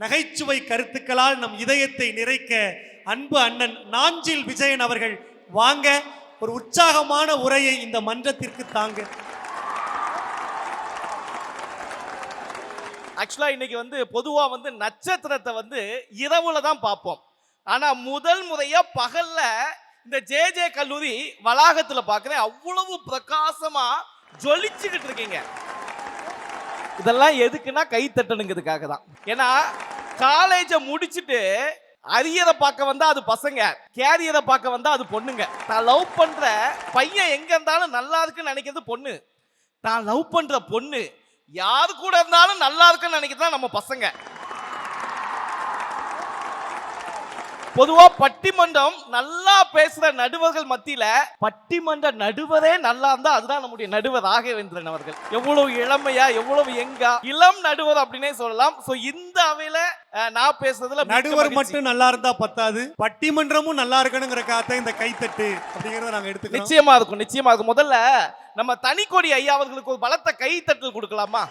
நகைச்சுவை கருத்துக்களால் நம் இதயத்தை நிறைக்க அன்பு அண்ணன் நாஞ்சில் விஜயன் அவர்கள் வாங்க ஒரு உற்சாகமான உரையை இந்த மன்றத்திற்கு தாங்க. ஆக்சுவலாக இன்னைக்கு வந்து பொதுவாக வந்து நட்சத்திரத்தை வந்து இரவுல தான் பார்ப்போம். ஆனால் முதல் முறையாக பகலில் இந்த ஜே ஜே கல்லூரி வளாகத்தில் பார்க்குறேன். அவ்வளவு பிரகாசமாக ஜொலிச்சுக்கிட்டு இருக்கீங்க. இதெல்லாம் எதுக்குன்னா கை தட்டணுங்கிறதுக்காக தான். ஏன்னா காலேஜை முடிச்சுட்டு அரியரை பார்க்க வந்தா அது பசங்க கேரியரை பார்க்க வந்தா அது பொண்ணுங்க. நான் லவ் பண்ற பையன் எங்க இருந்தாலும் நல்லா இருக்குன்னு நினைக்கிறது பொண்ணு. நான் லவ் பண்ற பொண்ணு யாரு கூட இருந்தாலும் நல்லா இருக்குன்னு நினைக்கிறது தான் நம்ம பசங்க. பொதுவா பட்டிமன்றம் நல்லா பேசுற நடுவர்கள் மத்தியில பட்டிமன்ற நடுவரே நல்லா இருந்தா அதுதான் நம்முடைய நடுவர் ராகவேந்திரன் அவர்கள். எவ்வளவு இளமையா எவ்வளவு எங்கா இளம் நடுவர் அப்படின்னே சொல்லலாம். சோ இந்த அவையில நான் பேசுறதுல நடுவர். மட்டும் நல்லா இருந்தா பத்தாது. பட்டிமன்றமும் நல்லா இருக்கணுங்கிறக்காக இந்த கைத்தட்டு அப்படிங்கறத நாங்க எடுத்துக்கிறோம். நிச்சயமா இருக்கும் நிச்சயமா இருக்கும். முதல்ல நம்ம தனிக்கொடி ஐயா அவர்களுக்கு ஒரு பலத்த கைத்தட்டல் கொடுக்கலாமா?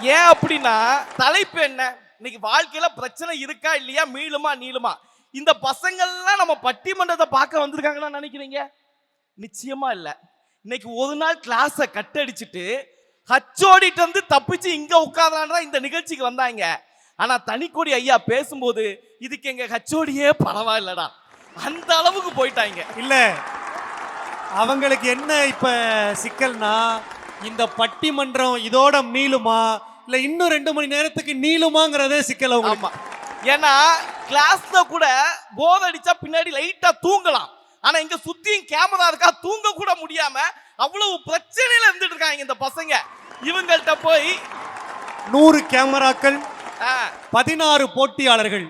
ஏன் அப்படின்னா தலைப்பு என்ன? இன்னைக்கு வாழ்க்கையில பிரச்சனை இருக்கா இல்லையா? மீளுமா நீளுமா? இந்த பசங்கள்லாம் நம்ம பட்டிமன்றத்தை பார்க்க வந்திருக்காங்கன்னு நினைக்கிறீங்க? நிச்சயமா இல்ல. இன்னைக்கு ஒரு நாள் கிளாஸை கட்டடிச்சிட்டு ஹச்சோடிட்டு வந்து தப்பிச்சு இங்க உட்கார்றான் இந்த நிகழ்ச்சிக்கு வந்தாங்க. ஆனா தனிக்கொடி ஐயா பேசும்போது இதுக்கு எங்க ஹச்சோடியே பரவாயில்லடா அந்த அளவுக்கு போயிட்டாங்க. இல்ல. அவங்களுக்கு என்ன இப்ப சிக்கல்னா இந்த பட்டிமன்றம் இதோட மீளுமா? இல்ல இன்னும் ரெண்டு மணி நேரத்துக்கு நீளுமாங்கிறதே சிக்கல் அவங்களுக்கு. ஆமா. ஏன்னா கிளாஸ்ல கூட போர் அடிச்சா பின்னாடி லைட்டா தூங்கலாம். ஆனா இங்க சுத்தியும் கேமரா இருக்கா? தூங்க கூட முடியாம அவ்வளவு பிரச்சனையில இருந்துட்டு இருக்காங்க இந்த பசங்க. இவங்கள்ட்ட போய் நூறு கேமராக்கள் பதினாறு போட்டியாளர்கள்.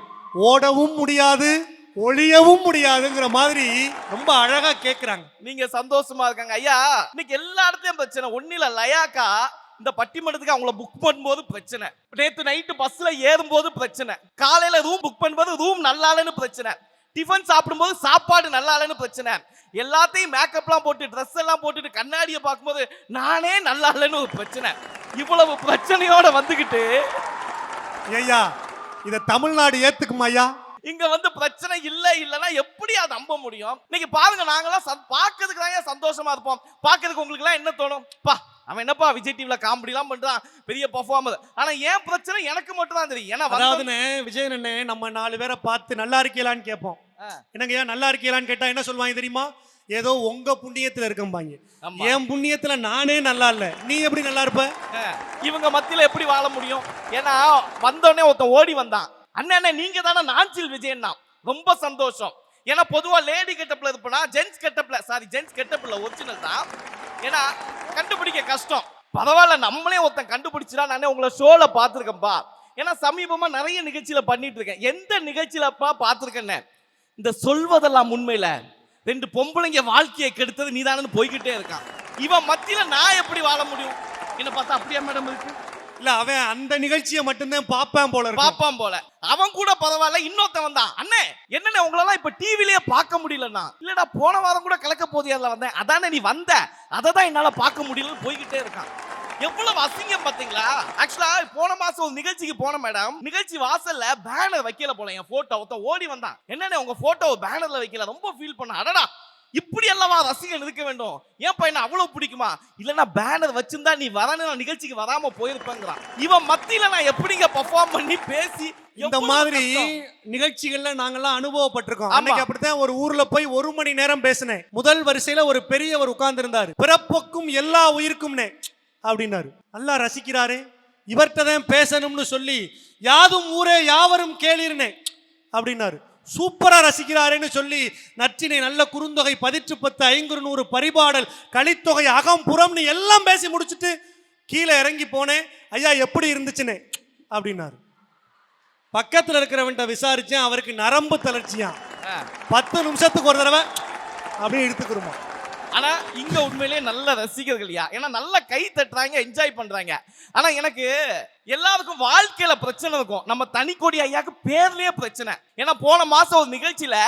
ஓடவும் முடியாது ஒளியவும் முடியாதுங்கிற மாதிரி ரொம்ப அழகா கேக்குறாங்க. நீங்க சந்தோஷமா இருக்காங்க. ஐயா இன்னைக்கு எல்லா இடத்துலயும் பிரச்சனை. ஒன்னில லயாக்கா இந்த பட்டிமன்றத்துக்கு அவங்கள புக் பண்ணும்போது பிரச்சனை. நேத்து நைட்டு பஸ்ல ஏறும்போது பிரச்சனை. காலையில ரூம் புக் பண்ணும்போது ரூம் நல்லா இல்லைன்னு பிரச்சனை. டிஃபன் சாப்பிடும்போது சாப்பாடு நல்லா இல்லைன்னு பிரச்சனை. எல்லாத்தையும் மேக்கப்லாம் போட்டு ட்ரெஸ் எல்லாம் போட்டுட்டு கண்ணாடியை பார்க்கும்போது நானே நல்லா இல்லைன்னு ஒரு பிரச்சனை. இவ்வளவு பிரச்சனையோட வந்துகிட்டு. ஐயா இத தமிழ்நாடு ஏத்துக்குமா ஐயா? இங்க வந்து பிரச்சனை இல்ல இல்லனா எப்படி அதை நம்ப முடியும்? இன்னைக்கு பாருங்க நாங்கெல்லாம் சந்- பார்க்கறதுக்கு தான் சந்தோஷமா இருப்போம். பார்க்கறதுக்கு உங்களுக்கு எல்லாம் என்ன தோணும்? பா அவன் என்னப்பா விஜய் டிவில காமெடி எல்லாம் பண்றான்? பெரிய பர்ஃபார்மர் ஆனா ஏன் பிரச்சனை எனக்கு மட்டும் தான் தெரியும். ஏன்னா அதாவதுண்ணே விஜயன் அண்ணே நம்ம நாலு பேரை பார்த்து நல்லா இருக்கீங்களான்னு கேட்போம். என்னங்க ஐயா நல்லா இருக்கீங்களான்னு கேட்டா என்ன சொல்லுவாங்க தெரியுமா? ஏதோ உங்க புண்ணியத்துல இருக்கம்பாங்க. என் புண்ணியத்துல நானே நல்லா இல்ல. நீ எப்படி நல்லா இருப்ப? இவங்க மத்தியில எப்படி வாழ முடியும்? ஏன்னா வந்தோடனே ஒருத்தன் ஓடி வந்தான். அண்ணன் அண்ணன் நீங்க தானே நாஞ்சில் விஜயன் தான் ரொம்ப சந்தோஷம். ஏன்னா பொதுவா லேடி கெட்டப்ல இருப்பனா ஜென்ஸ் கெட்டப்ல சாரி ஜென்ஸ் கெட்டப்ல ஒரிஜினல் தான். ஏன்னா கண்டுபிடிக்க கஷ்டம். பரவாயில்ல நம்மளே ஒருத்தன் கண்டுபிடிச்சிடா நானே உங்களை ஷோல பார்த்துருக்கேன்ப்பா ஏன்னா சமீபமா நிறைய நிகழ்ச்சியில பண்ணிட்டு இருக்கேன் எந்த நிகழ்ச்சியிலப்பா பார்த்துருக்கேன்னு? இந்த சொல்வதெல்லாம் உண்மையில ரெண்டு பொம்பளைங்க வாழ்க்கையை கெடுத்தது நீதானு போய்கிட்டே இருக்கான். இவன் மத்தியில நான் எப்படி வாழ முடியும்? என்ன பார்த்தா அப்படியா மேடம் இருக்கு? இல்ல அவன் அந்த நிகழ்ச்சியை மட்டும்தான் பார்ப்பேன் போல பாப்பான் போல. அவன் கூட பரவாயில்ல இன்னொருத்தன் வந்தான். அண்ணே என்னண்ணே உங்களெல்லாம் இப்ப டிவிலேயே பார்க்க முடியலண்ணா? இல்லடா போன வாரம் கூட கலக்க போதியால வந்தேன். அதானே நீ வந்த? அதை தான் என்னால பார்க்க முடியலன்னு போய்கிட்டே இருக்கான். எவ்வளவு அசிங்கம் பாத்தீங்களா ஆக்சுவலா போன மாசம் ஒரு நிகழ்ச்சிக்கு போன மேடம். நிகழ்ச்சி வாசல்ல பேனர் வைக்கல போல என் போட்டோ ஓடி வந்தான். என்னன்னு உங்க போட்டோ பேனர்ல வைக்கல? ரொம்ப ஃபீல் பண்ண. அடடா இப்படி அல்லவா ரசிகன் இருக்க வேண்டும்? ஏன் பையனை அவ்வளவு பிடிக்குமா? இல்லனா பேனர் வச்சிருந்தா நீ வரணும் நான் நிகழ்ச்சிக்கு வராம போயிருப்பேங்கிறான். இவன் மத்தியில நான் எப்படிங்க பெர்ஃபார்ம் பண்ணி பேசி இந்த மாதிரி. நிகழ்ச்சிகள்ல நாங்கெல்லாம் அனுபவப்பட்டிருக்கோம். அன்னைக்கு அப்படித்தான் ஒரு ஊர்ல போய் ஒரு மணி நேரம் பேசினேன். முதல் வரிசையில ஒரு பெரியவர் உட்கார்ந்து இருந்தாரு பிறப்புக்கும் எல்லா உயிருக்கும்னே அப்படின்னாரு. நல்லா ரசிக்கிறாரே. இவர்கிட்ட தான் பேசணும்னு சொல்லி யாதும் ஊரே யாவரும் கேளிர்னே அப்படின்னாரு. சூப்பரா ரசிக்கிறாரேன்னு சொல்லி நற்றினை நல்ல குறுந்தொகை பதிற்று பத்து ஐங்குறு நூறு பரிபாடல் கலித்தொகை அகம் புறம்னு எல்லாம் பேசி முடிச்சுட்டு கீழே இறங்கி போனேன் ஐயா எப்படி இருந்துச்சுன்னு? அப்படின்னாரு. பக்கத்துல இருக்கிறவன்ட்ட விசாரிச்சேன் அவருக்கு நரம்பு தளர்ச்சியா. பத்து நிமிஷத்துக்கு ஒரு தடவை அப்படியே எடுத்துக்கிறோமா ஆனா இங்க உண்மையிலேயே நல்ல ரசிகர்கள்யா ஏன்னா நல்ல கை தட்டுறாங்க என்ஜாய் பண்றாங்க. ஆனா எனக்கு எல்லாருக்கும் வாழ்க்கையில பிரச்சனை இருக்கும். நம்ம தனிக்கொடி ஐயாக்கு பேர்லயே பிரச்சனை. ஏன்னா போன மாசம் ஒரு நிகழ்ச்சியில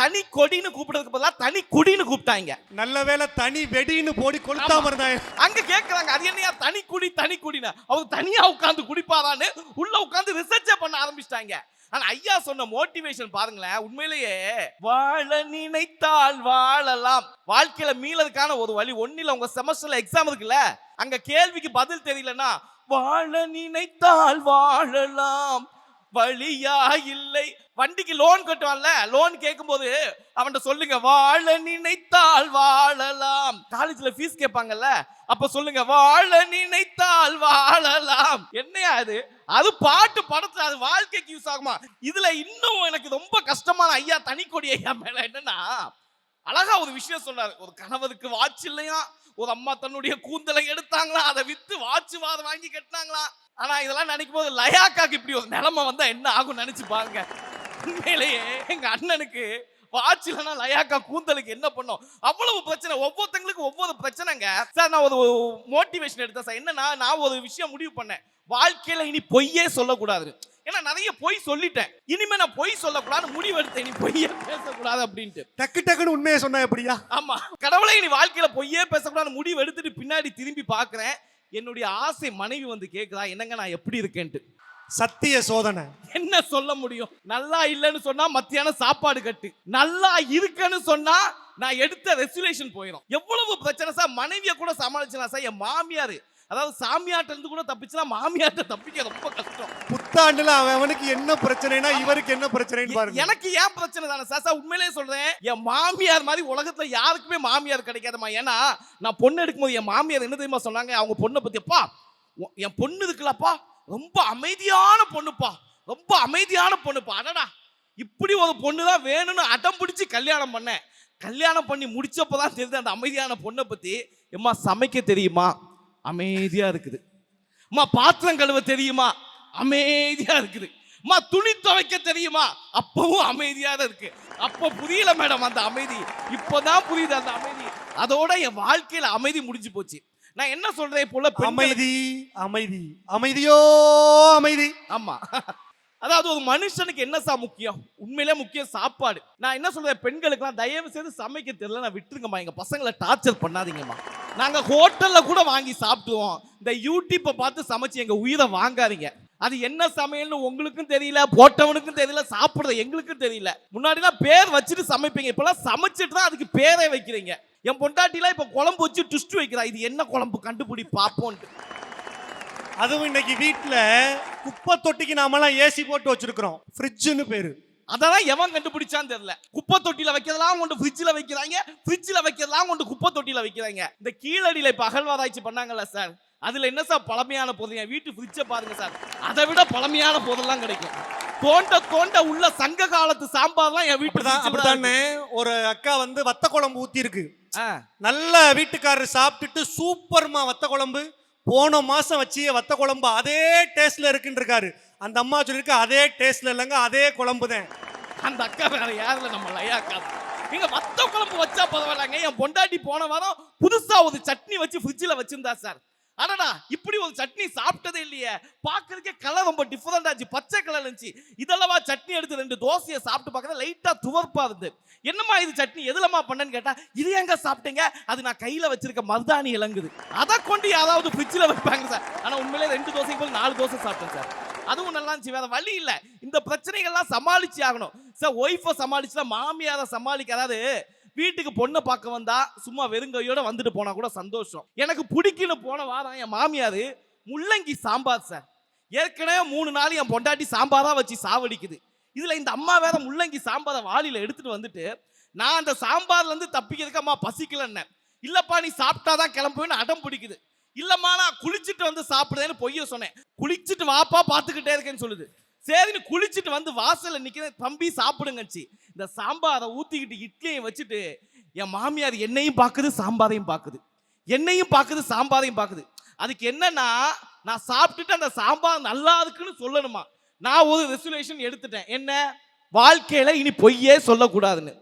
தனி கொடின்னு கூப்பிடுறதுக்கு பதிலா தனி குடின்னு கூப்பிட்டாங்க. நல்ல வேளை தனி வெடின்னு போடி கொளுத்தாம இருந்தாங்க அங்க கேக்குறாங்க அது என்னையா தனி குடி தனி குடின்னு. அவர் தனியா உட்கார்ந்து குடிப்பாரான்னு உள்ள உட்கார்ந்து ரிசர்ச்சே பண்ண ஆரம்பிச்சிட்டாங்க. ஆனா ஐயா சொன்ன மோட்டிவேஷன் பாருங்களேன் உண்மையிலேயே வாழ நினைத்தால் வாழலாம். வாழ்க்கையில மீளதுக்கான ஒரு வழி ஒண்ணில உங்க செமஸ்டர்ல எக்ஸாம் இருக்குல்ல அங்க கேள்விக்கு பதில் தெரியலன்னா வாழ நினைத்தால் வாழலாம். வழியா இல்லை. வண்டிக்கு லோன் கட்டுவான்ல லோன் கேட்கும்போது அவன்கிட்ட சொல்லுங்க வாழ நினைத்தால் வாழலாம். காலேஜ்ல ஃபீஸ் கேட்பாங்கல்ல அப்ப சொல்லுங்க வாழ நினைத்தால் வாழலாம். என்னையா அது அது பாட்டு படத்துல அது வாழ்க்கைக்கு யூஸ் ஆகுமா? இதுல இன்னும் எனக்கு ரொம்ப கஷ்டமான ஐயா தனிக்கொடி ஐயா மேல என்னன்னா அழகா ஒரு விஷயம் சொன்னாரு. ஒரு கணவருக்கு வாட்ச் இல்லையா? ஒரு அம்மா தன்னுடைய கூந்தலை எடுத்தாங்களா? அதை வித்து வாட்ச் வாத வாங்கி கட்டினாங்களா? ஆனா இதெல்லாம் நினைக்கும் போது லயாக்காக்கு இப்படி ஒரு நிலைமை வந்தா என்ன ஆகும் நினைச்சு பாருங்க. உண்மையிலேயே எங்க அண்ணனுக்கு வாட்ச் இல்லைன்னா லயாக்கா கூந்தலுக்கு என்ன பண்ணும்? அவ்வளவு பிரச்சனை. ஒவ்வொருத்தங்களுக்கு ஒவ்வொரு பிரச்சனைங்க. சார் நான் ஒரு மோட்டிவேஷன் எடுத்தேன் சார். என்னன்னா நான் ஒரு விஷயம் முடிவு பண்ணேன். வாழ்க்கையில இனி பொய்யே சொல்லக்கூடாது. ஏன்னா நிறைய பொய் சொல்லிட்டேன். இனிமே நான் பொய் சொல்லக்கூடாது முடிவு எடுத்தேன் இனி பொய்யே பேசக்கூடாது அப்படின்ட்டு. டக்கு டக்குன்னு உண்மையை சொன்னா எப்படியா? ஆமா. கடவுளை இனி வாழ்க்கையில பொய்யே பேசக்கூடாது முடிவு எடுத்துட்டு பின்னாடி திரும்பி பார்க்கறேன் என்னுடைய ஆசை மனைவி வந்து கேக்குறா என்னங்க நான் எப்படி இருக்கேன்ட்டு. சத்திய சோதனை. என்ன சொல்ல முடியும்? நல்லா இல்லைன்னு சொன்னா மத்தியானம் சாப்பாடு கட்டு. நல்லா இருக்கேன்னு சொன்னா நான் எடுத்த ரெசுலேஷன் போயிடும் எவ்வளவு பிரச்சனை சார்? மனைவிய கூட சமாளிச்சலாம் சார்? என் மாமியார் அதாவது சாமியாட்ட இருந்து கூட தப்பிச்சுனா மாமியார்ட்ட தப்பிக்க ரொம்ப கஷ்டம். புத்தாண்டுல அவன் அவனுக்கு என்ன பிரச்சனைனா இவருக்கு என்ன பிரச்சனைன்னு பாருங்க. எனக்கு ஏன் பிரச்சனை தானே? சார் உண்மையிலேயே சொல்றேன். என் மாமியார் மாதிரி உலகத்துல யாருக்குமே மாமியார் கிடைக்காதம்மா. ஏன்னா நான் பொண்ணு எடுக்கும்போது என் மாமியார் என்ன தெரியுமா சொன்னாங்க? அவங்க பொண்ணை பத்தி அப்பா என் பொண்ணு இருக்குல்லப்பா. ரொம்ப அமைதியான பொண்ணுப்பா. ரொம்ப அமைதியான பொண்ணுப்பா. அடடா. இப்படி ஒரு பொண்ணு தான் வேணும்னு அடம் பிடிச்சி கல்யாணம் பண்ணேன். கல்யாணம் பண்ணி முடிச்சப்பதான் தெரியுது அந்த அமைதியான பொண்ணை பத்தி. எம்மா சமைக்க தெரியுமா? அமைதியா இருக்குது. அம்மா பாத்திரம் கழுவ தெரியுமா? அமைதியா இருக்குது. அம்மா துணி துவைக்க தெரியுமா? அப்பவும் அமைதியா தான் இருக்கு. அப்போ புரியல மேடம் அந்த அமைதி. இப்போதான் புரியுது அந்த அமைதி. அதோட என் வாழ்க்கையில அமைதி முடிஞ்சு போச்சு. நான் என்ன சொல்றேன் இப்போ பெண்களுக்கு- அமைதி அமைதி. அமைதியோ அமைதி. ஆமா. அதாவது ஒரு மனுஷனுக்கு என்ன சா முக்கியம்? உண்மையிலே முக்கியம் சாப்பாடு. நான் என்ன சொல்றேன்? பெண்களுக்குலாம் தயவு செய்து சமைக்க தெரியல. நான் விட்டுருங்கம்மா. எங்க பசங்களை டார்ச்சர் பண்ணாதீங்கம்மா. நாங்க ஹோட்டல்ல கூட வாங்கி சாப்பிடுவோம். இந்த யூடியூப்பை பார்த்து சமைச்சு எங்க உயிரை வாங்காதீங்க. அது என்ன சமையல்னு உங்களுக்கும் தெரியல போட்டவனுக்கும் தெரியல சாப்பிடுறது எங்களுக்கும் தெரியல. முன்னாடிலாம் பேர் வச்சுட்டு சமைப்பீங்க இப்பெல்லாம் சமைச்சிட்டு தான் அதுக்கு பேரே வைக்கிறீங்க. என் பொண்டாட்டிலாம் இப்போ குழம்பு வச்சு டுஸ்ட் வைக்கிறா இது என்ன குழம்பு கண்டுபிடி பார்ப்போன்ட்டு அதுவும் இன்னைக்கு வீட்டில் குப்பை தொட்டிக்கு நாமெல்லாம் ஏசி போட்டு வச்சிருக்கிறோம். ஃப்ரிட்ஜுன்னு பேர். அதெல்லாம் எவன் கண்டுபிடிச்சான்னு தெரியல. குப்பை தொட்டியில வைக்கிறதெல்லாம் கொண்டு ஃப்ரிட்ஜில் வைக்கிறாங்க ஃப்ரிட்ஜில் வைக்கிறதெல்லாம் கொண்டு குப்பை தொட்டியில வைக்கிறாங்க. இந்த கீழடியில இப்ப அகழ்வாராய்ச்சி பண்ணாங்கல்ல சார் அதுல என்ன சார் பழமையான பொருள். என் வீட்டு ஃப்ரிட்ஜை பாருங்க சார் அதை விட பழமையான பொருள்லாம் கிடைக்கும். தோண்ட தோண்ட உள்ள சங்க காலத்து சாம்பார்லாம் என் வீட்டு தான் அப்படித்தானே ஒரு அக்கா வந்து வத்த குழம்பு ஊத்தி இருக்கு நல்ல வீட்டுக்காரர் சாப்பிட்டுட்டு சூப்பர்மா வத்த குழம்பு. போன மாசம் வச்சிய வத்த குழம்பு அதே டேஸ்ட்ல இருக்குன்னு இருக்காரு அந்த அம்மா சொல்லியிருக்க அதே டேஸ்ட்ல இல்லைங்க அதே குழம்பு தான் அந்த அக்கா வேற யாருல நம்ம லயாக்கா. இங்க மத்த குழம்பு வச்சா பரவாயில்லங்க. என் பொண்டாட்டி போன வாரம் புதுசா ஒரு சட்னி வச்சு ஃப்ரிட்ஜில் வச்சிருந்தா சார். அடடா இப்படி ஒரு சட்னி சாப்பிட்டதே இல்லையே. பார்க்கறதுக்கே கலர் ரொம்ப டிஃப்ரெண்ட் ஆச்சு பச்சை கலர் இருந்துச்சு. இதெல்லாம் சட்னி எடுத்து ரெண்டு தோசையை சாப்பிட்டு பார்க்கறது லைட்டா துவர்ப்பா இருந்து என்னம்மா இது சட்னி? எதுலமா பண்ணேன்னு கேட்டா இது எங்க சாப்பிட்டீங்க? அது நான் கையில வச்சிருக்க மருதாணி இலங்குது. அதை கொண்டு யாராவது ஃப்ரிட்ஜில் வைப்பாங்க சார். ஆனா உண்மையிலே ரெண்டு தோசைக்கு போய் நாலு தோசை சாப்பிட்டேன் சார். அதுவும் நல்லா இருந்துச்சு வேற வழி இல்லை. இந்த பிரச்சனைகள்லாம் சமாளிச்சு ஆகணும். சார் ஒய்ஃபை சமாளிச்சுனா மாமியாரை சமாளிக்க அதாவது வீட்டுக்கு பொண்ணை பார்க்க வந்தா சும்மா வெறுங்கையோட வந்துட்டு போனா கூட சந்தோஷம். எனக்கு பிடிக்குன்னு போன வாரம் என் மாமியார் முள்ளங்கி சாம்பார் சார். ஏற்கனவே மூணு நாள் என் பொண்டாட்டி சாம்பாரா வச்சு சாவடிக்குது. இதுல இந்த அம்மா வேற முள்ளங்கி சாம்பாரை வாளியில எடுத்துட்டு வந்துட்டு நான் அந்த சாம்பார்ல இருந்து தப்பிக்கிறதுக்கு அம்மா பசிக்கலன்னு இல்லப்பா நீ சாப்பிட்டாதான் கிளம்புவேன்னு அடம் பிடிக்குது. இல்லம்மா நான் குளிச்சுட்டு வந்து சாப்பிடுறேன்னு பொய்ய சொன்னேன். குளிச்சுட்டு வாப்பா பார்த்துக்கிட்டே இருக்கேன்னு சொல்லுது. சரின்னு குளிச்சுட்டு வந்து வாசலில் நிற்கிறேன் தம்பி சாப்பிடுங்கச்சு இந்த சாம்பாரை ஊற்றிக்கிட்டு இட்லியும் வச்சுட்டு என் மாமியார் என்னையும் பார்க்குது சாம்பாரையும் பார்க்குது. என்னையும் பார்க்குது சாம்பாரையும் பார்க்குது. அதுக்கு என்னன்னா நான் சாப்பிட்டுட்டு அந்த சாம்பார் நல்லா இருக்குன்னு சொல்லணுமா? நான் ஒரு ரெசுலேஷன் எடுத்துட்டேன். என்ன? வாழ்க்கையில் இனி பொய்யே சொல்லக்கூடாதுன்னு.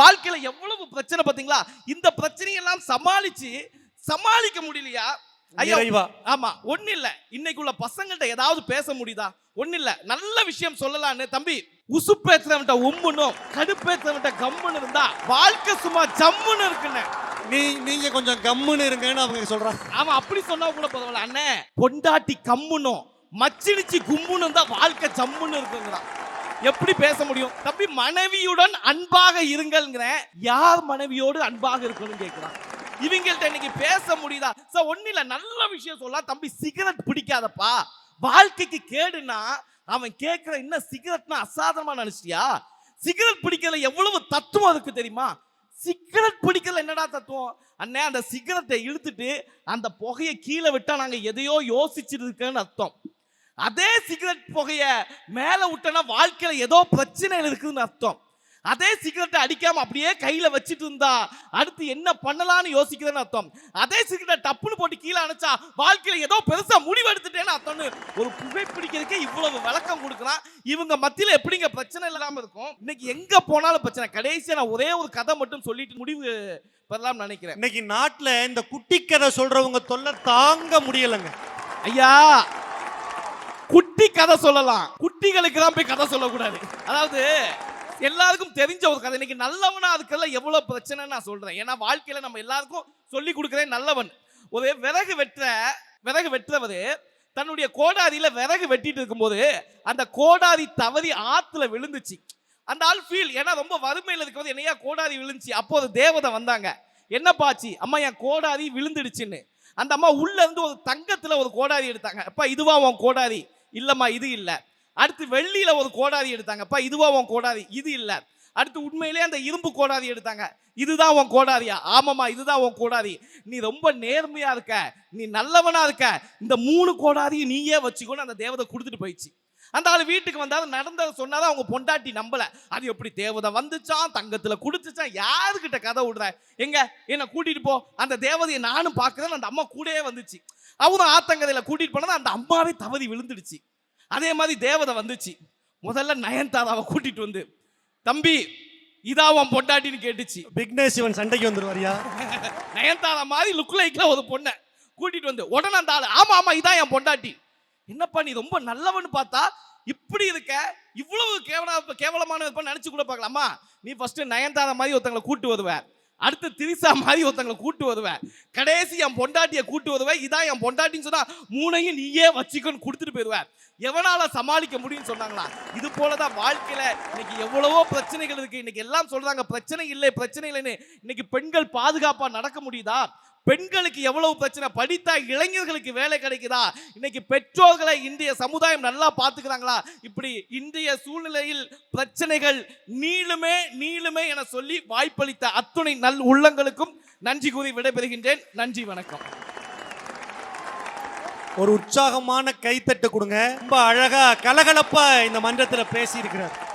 வாழ்க்கையில் எவ்வளவு பிரச்சனை பார்த்தீங்களா? இந்த பிரச்சனையெல்லாம் சமாளித்து சமாளிக்க முடியலையா? நிறைவா? ஆமா ஒண்ணு இல்ல இன்னைக்குள்ள பசங்கள்ட்ட ஏதாவது பேச முடியுதா? ஒண்ணு இல்ல நல்ல விஷயம் சொல்லலான்னு தம்பி உசுப்பேத்துறவன்ட்ட உம்முனும் கடுப்பேத்துறவன்ட்ட கம்முன்னு இருந்தா வாழ்க்கை சும்மா ஜம்முன்னு இருக்குன்னு. நீ நீங்க கொஞ்சம் கம்முன்னு இருங்கன்னு அவங்க சொல்றாங்க. அவன் அப்படி சொன்னா கூட பரவாயில்ல. அண்ணே பொண்டாட்டி கம்முனும் மச்சினிச்சு கும்முன்னு இருந்தா வாழ்க்கை ஜம்முன்னு இருக்குங்கிறான் எப்படி பேச முடியும்? தம்பி மனைவியுடன் அன்பாக இருங்கள்ங்கிறேன். யார் மனைவியோடு அன்பாக இருக்கணும்னு கேட்கிறான் இவங்கள்ட்ட இன்னைக்கு பேச முடியுதா? சார் ஒன்றும் இல்லை நல்ல விஷயம் சொல்லலாம் தம்பி சிகரெட் பிடிக்காதப்பா. வாழ்க்கைக்கு கேடுனா அவன் கேட்குற என்ன சிகரெட்னா அசாதாரணமாக நினச்சியா சிகரெட் பிடிக்கிறதுல எவ்வளவு தத்துவம் அதுக்கு தெரியுமா? சிகரெட் பிடிக்கல என்னடா தத்துவம்? அண்ணே அந்த சிகரெட்டை இழுத்துட்டு அந்த புகையை கீழே விட்டா நாங்கள் எதையோ யோசிச்சுட்டு இருக்கேன்னு அர்த்தம். அதே சிகரெட் புகையை மேலே விட்டோன்னா வாழ்க்கையில் ஏதோ பிரச்சனை இருக்குதுன்னு அர்த்தம். அதே சிகரெட்டை அடிக்காம அப்படியே கையில வச்சுட்டு இருந்தா அடுத்து என்ன பண்ணலாம்னு யோசிக்கிறேன்னு அர்த்தம். அதே சிகரெட்டை டப்புன்னு போட்டு கீழே அணைச்சா வாழ்க்கையில ஏதோ பெருசா முடிவெடுத்துட்டேன்னு அர்த்தம்னு ஒரு புகை பிடிக்கிறதுக்கே இவ்வளவு விளக்கம் கொடுக்குறான். இவங்க மத்தியில எப்படிங்க பிரச்சனை இல்லாம இருக்கும்? இன்னைக்கு எங்க போனாலும் பிரச்சனை. கடைசியா நான் ஒரே ஒரு கதை மட்டும் சொல்லிட்டு முடிவு பெறலாம்னு நினைக்கிறேன். இன்னைக்கு நாட்டுல இந்த குட்டி கதை சொல்றவங்க தொல்லை தாங்க முடியலைங்க. ஐயா குட்டி கதை சொல்லலாம். குட்டிகளுக்கு தான் போய் கதை சொல்லக்கூடாது. அதாவது எல்லாருக்கும் தெரிஞ்ச ஒரு கதை. இன்னைக்கு நல்லவனா அதுக்கெல்லாம் எவ்வளவு பிரச்சனைன்னு நான் சொல்றேன். ஏன்னா வாழ்க்கையில நம்ம எல்லாருக்கும் சொல்லி கொடுக்குறேன் நல்லவன். ஒரு விறகு வெட்டுற விறகு வெட்டுறவரு தன்னுடைய கோடாரியில் விறகு வெட்டிட்டு இருக்கும்போது அந்த கோடாரி தவறி ஆத்துல விழுந்துச்சு. அந்த ஆள் ஃபீல் ஏன்னா ரொம்ப வறுமையில் இருக்கும்போது என்னையா கோடாரி விழுந்துச்சு. அப்போது தேவதை வந்தாங்க. என்ன பாச்சு அம்மா என் கோடாரி விழுந்துடுச்சுன்னு. அந்த அம்மா உள்ள இருந்து ஒரு தங்கத்துல ஒரு கோடாரி எடுத்தாங்க. அப்பா இதுவா உன் கோடாரி? இல்லம்மா இது இல்லை. அடுத்து வெள்ளியில ஒரு கோடாரி எடுத்தாங்கப்பா இதுவா உன் கோடாரி? இது இல்லை. அடுத்து உண்மையிலே அந்த இரும்பு கோடாரி எடுத்தாங்க. இதுதான் உன் கோடாரியா? ஆமாம்மா இதுதான் உன் கோடாரி. நீ ரொம்ப நேர்மையா இருக்க. நீ நல்லவனா இருக்க. இந்த மூணு கோடாரியும் நீயே வச்சுக்கோன்னு அந்த தேவதை கொடுத்துட்டு போயிடுச்சு. அந்த ஆள் வீட்டுக்கு வந்தாலும் நடந்ததை சொன்னாதான் அவங்க பொண்டாட்டி நம்பல. அது எப்படி தேவதை வந்துச்சான் தங்கத்துல குடிச்சுச்சான் யாருக்கிட்ட கதை விடுற? எங்க? என்ன கூட்டிட்டு போ. அந்த தேவதையை நானும் பார்க்குறேன் அந்த அம்மா கூடயே வந்துச்சு. அவரும் ஆத்தங்கதையில் கூட்டிட்டு போனதான் அந்த அம்மாவே தவறி விழுந்துடுச்சு. அதே மாதிரி தேவதை வந்துச்சு. முதல்ல நயன்தாராவை கூட்டிட்டு வந்து தம்பி இதா உன் பொண்டாட்டின்னு கேட்டுச்சு. விக்னேஷ் சிவன் சண்டைக்கு வந்துருவாரியா? நயன்தாரா மாதிரி லுக் லைக்ல ஒரு பொண்ணை கூட்டிட்டு வந்து உடனே அந்த ஆளு ஆமா ஆமா இதான் என் பொண்டாட்டி. என்னப்பா நீ ரொம்ப நல்லவன்னு பார்த்தா இப்படி இருக்க? இவ்வளவு கேவல கேவலமான நினைச்சு கூட பார்க்கலாமா? நீ ஃபர்ஸ்ட் நயன்தாரா மாதிரி ஒருத்தங்களை கூட்டு வருவ. அடுத்து திரிசா மாதிரி ஒருத்தங்களை கூட்டு வருவேன். கடைசி என் பொண்டாட்டியை கூட்டு வருவேன். இதான் என் பொண்டாட்டின்னு சொன்னா மூணையும் நீயே வச்சுக்கன்னு கொடுத்துட்டு போயிடுவேன் எவனால சமாளிக்க முடியும்னு சொன்னாங்களா? இது போலதான் வாழ்க்கையில இன்னைக்கு எவ்வளவோ பிரச்சனைகள் இருக்கு. இன்னைக்கு எல்லாம் சொல்றாங்க பிரச்சனை இல்லை பிரச்சனை இல்லைன்னு. இன்னைக்கு பெண்கள் பாதுகாப்பா நடக்க முடியுதா? பெண்களுக்கு எவ்வளவு பிரச்சனை? படித்தா இளைஞர்களுக்கு வேலை கிடைக்குதா? இன்னைக்கு பெற்றோர்களை இந்திய சமுதாயம் நல்லா பார்த்துக்கிறாங்களா? இப்படி இன்றைய சூழ்நிலையில் பிரச்சனைகள் நீளுமே நீளுமே என சொல்லி வாய்ப்பளித்த அத்துணை நல் உள்ளங்களுக்கும் நன்றி கூறி விடைபெறுகின்றேன். நன்றி வணக்கம். ஒரு உற்சாகமான கைத்தட்டு கொடுங்க. ரொம்ப அழகா கலகலப்பா இந்த மன்றத்தில் பேசியிருக்கிறார்.